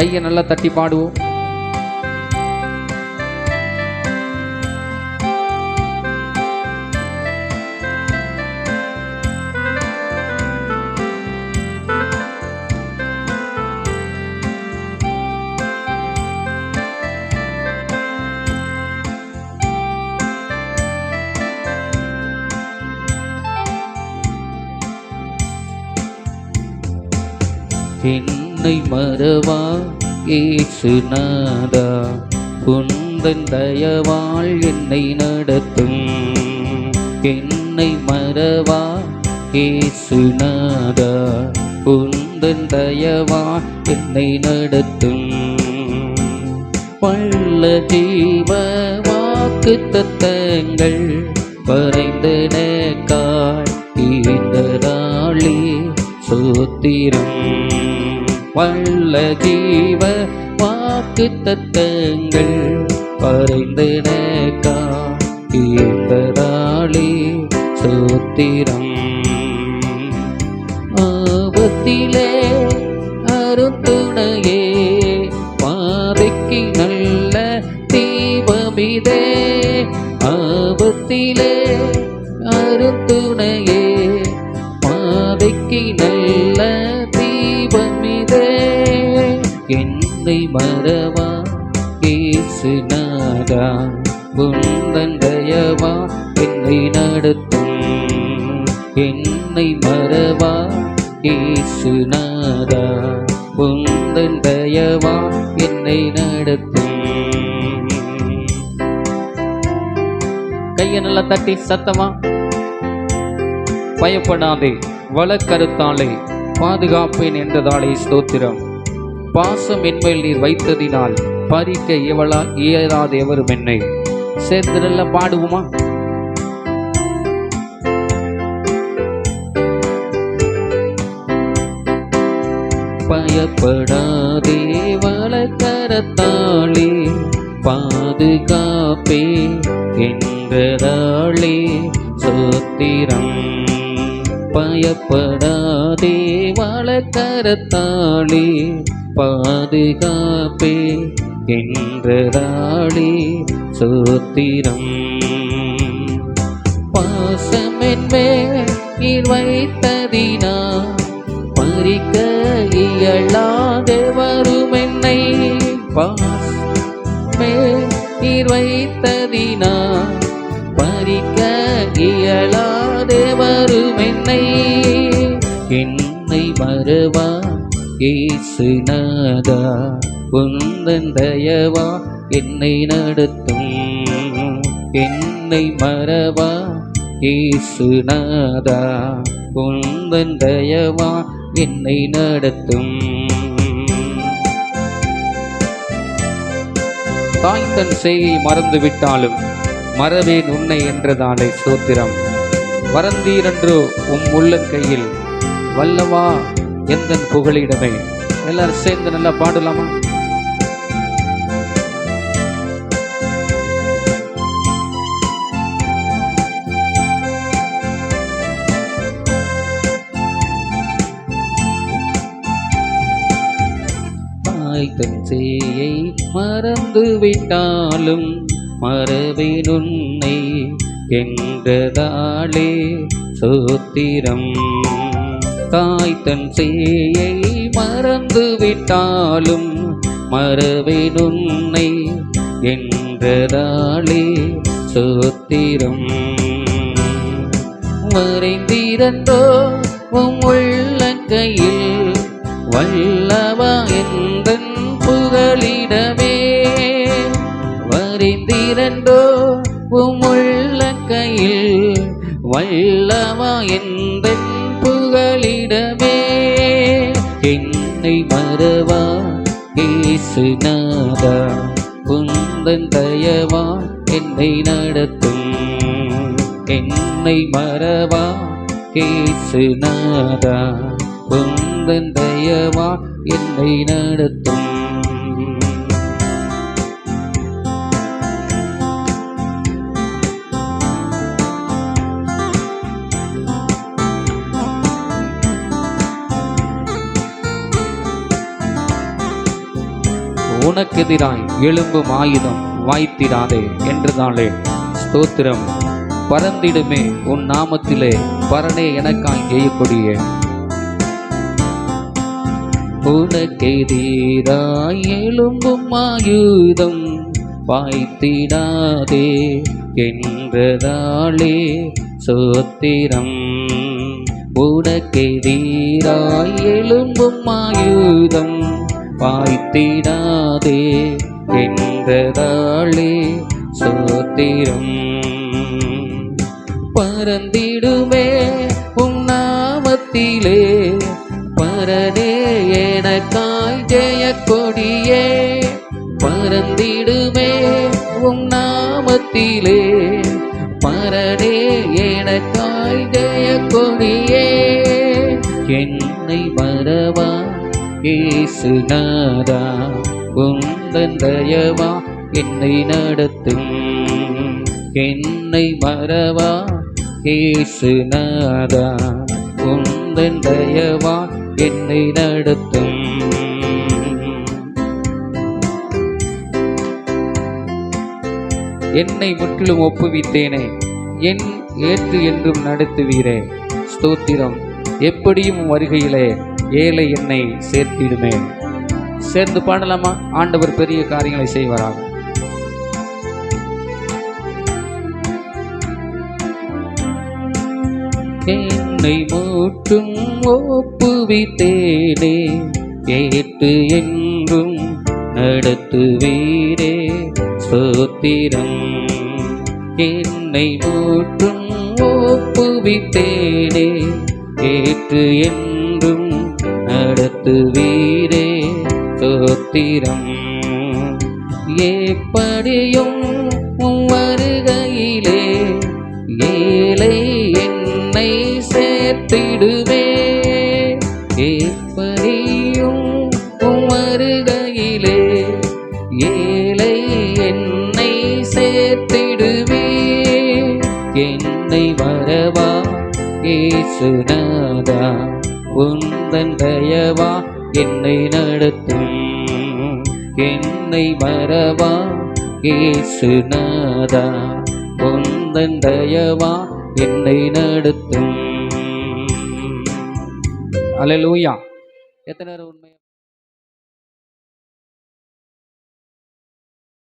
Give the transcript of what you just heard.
கையை நல்லா தட்டி பாடுவோம். உன்னை மறவா? ஏசுநாதா உந்தன் தயவாள் என்னை நடத்தும். என்னை மறவா? ஏசுநாதா உந்தன் தயவா என்னை நடத்தும். பள்ள ஜீவ வாக்கு தத்தங்கள் வரைந்தனக்காய் இந்த நாளே சோத்திரம். வல்ல ஜீவ வாக்கு தத்தங்கள் வரைந்தனக்காய் இந்த நாளே ஆபத்திலே அருத்துணையே பாதைக்கு நல்ல தீபமிதே. ஆபத்திலே அருத்துணையே என்னை மறவா? ஏசுநாதா உந்தன் தயவா? என்னை நடத்தும் என்னை மறவா? ஏசுநாதா உந்தன் தயவா? என்னை நடத்தும். கையை நல்லா தட்டி சத்தமா. பயப்படாதே வளக்கருத்தாலே பாதுகாப்பேன் என்றதாலே ஸ்தோத்திரம். பாசம் என்மேல் நீர் வைத்ததினால் பறிக்க எவளா இயலாத எவரும் என்னை. சேர்ந்து நல்லா பாடுவோமா? பயப்படாதே வளக்கரத்தாளே பாதுகாப்பே என்றதாளே சோத்திரம். பயப்படாதே வளக்கரத்தாளே பாதுகாப்பே என்றதாளே சூத்திரம். பாசமென்மே வைத்ததினா பறிக்க இயலாத வரும் என்னை பாஸ் நீர் வைத்ததினா பறிக்க இயலாத வரும் என்னை என்னை மறவா ஏசுநாதா உந்தன் தயவா என்னை நடத்தும் என்னை மறவா ஏசுநாதா உந்தன் தயவா என்னை நடத்தும். தாய் தன் செய்யை மறந்து விட்டாலும் மறவேன் உன்னை என்றதாலே சோத்திரம். மறந்தீரென்றோ உம் உள்ளங்கையில் வல்லவா எந்த புகழிடமே? எல்லாரும் சேர்ந்து நல்லா பாடலாமா? தன் சேயை மறந்து விட்டாலும் மறவேன் உன்னை. என்றதாலே சோத்திரம். தாய் தன் சேயை மறந்து விட்டாலும் மறவேன் உன்னை என்றதாலே சோத்திரம். மறைந்திருந்தோ உம் உள்ளங்கையில் வல்லவா எந்தன் புகழிடமே வரிந்திரண்டோ உம் உள்ள கையில் வல்லவா எந்தன் என்னை மறவா? ஏசுநாதா குந்தன் தயவா? என்னை நடத்தும். என்னை மறவா? ஏசுநாதா குந்தன் தயவா? என்னை நடத்தும். உனக்கெதிராய் எழும்பும் ஆயுதம் வாய்த்திடாதே என்றுதாளே ஸ்தோத்திரம். பறந்திடுமே உன் நாமத்திலே பரனே எனக்காய் ஜெயக்கொடியே. உனக்கெதிராய் எழும்பும் ஆயுதம் வாய்த்திடாதே என்றதாளே சோத்திரம் உனக்கெதிராய் எழும்பும் ஆயுதம் வாய்த்திடாதே என்றதாளே சோத்திரம். பறந்திடுமே உம் நாமத்திலே பரனே எனக்காய் ஜெய கொடியே பறந்திடுமே உம் நாமத்திலே பரனே எனக்காய் ஜெய கொடியே என்னை ஏசுநாதா உந்தன் தயவா? என்னை நடத்தும். என்னை மறவா? ஏசுநாதா உந்தன் தயவா? என்னை நடத்தும். என்னை முற்றிலும் ஒப்புவித்தேனே. என் ஏற்று என்றும் நடத்துவீரே. ஸ்தோத்திரம். எப்படியும் வருகையிலே ஏழை என்னை சேர்த்திடுமே. சேர்ந்து பாடலாமா? ஆண்டவர் பெரிய காரியங்களை செய்வாராக. என்னை மூட்டும் ஒப்புவித்தேனே கேட்டு என்றும் நடத்துவீரே சோத்திரம் என்னை மூட்டும் ஒப்புவித்தேனே ஏற்று என் நடத்துவீரே சோத்திரம் எப்படியும் வருகையிலே ஏழை என்னை சேர்த்திடுவே. எப்படியும் வருகையிலே ஏழை என்னை சேர்த்திடுவே. என்னை வரவா ஏசுநாதா. உந்தன் தயவா என்னை நடத்தும். என்னை மறவா ஏசுநாதா உந்தன் தயவா என்னை நடத்தும். அலலூயா எத்தனை உண்மை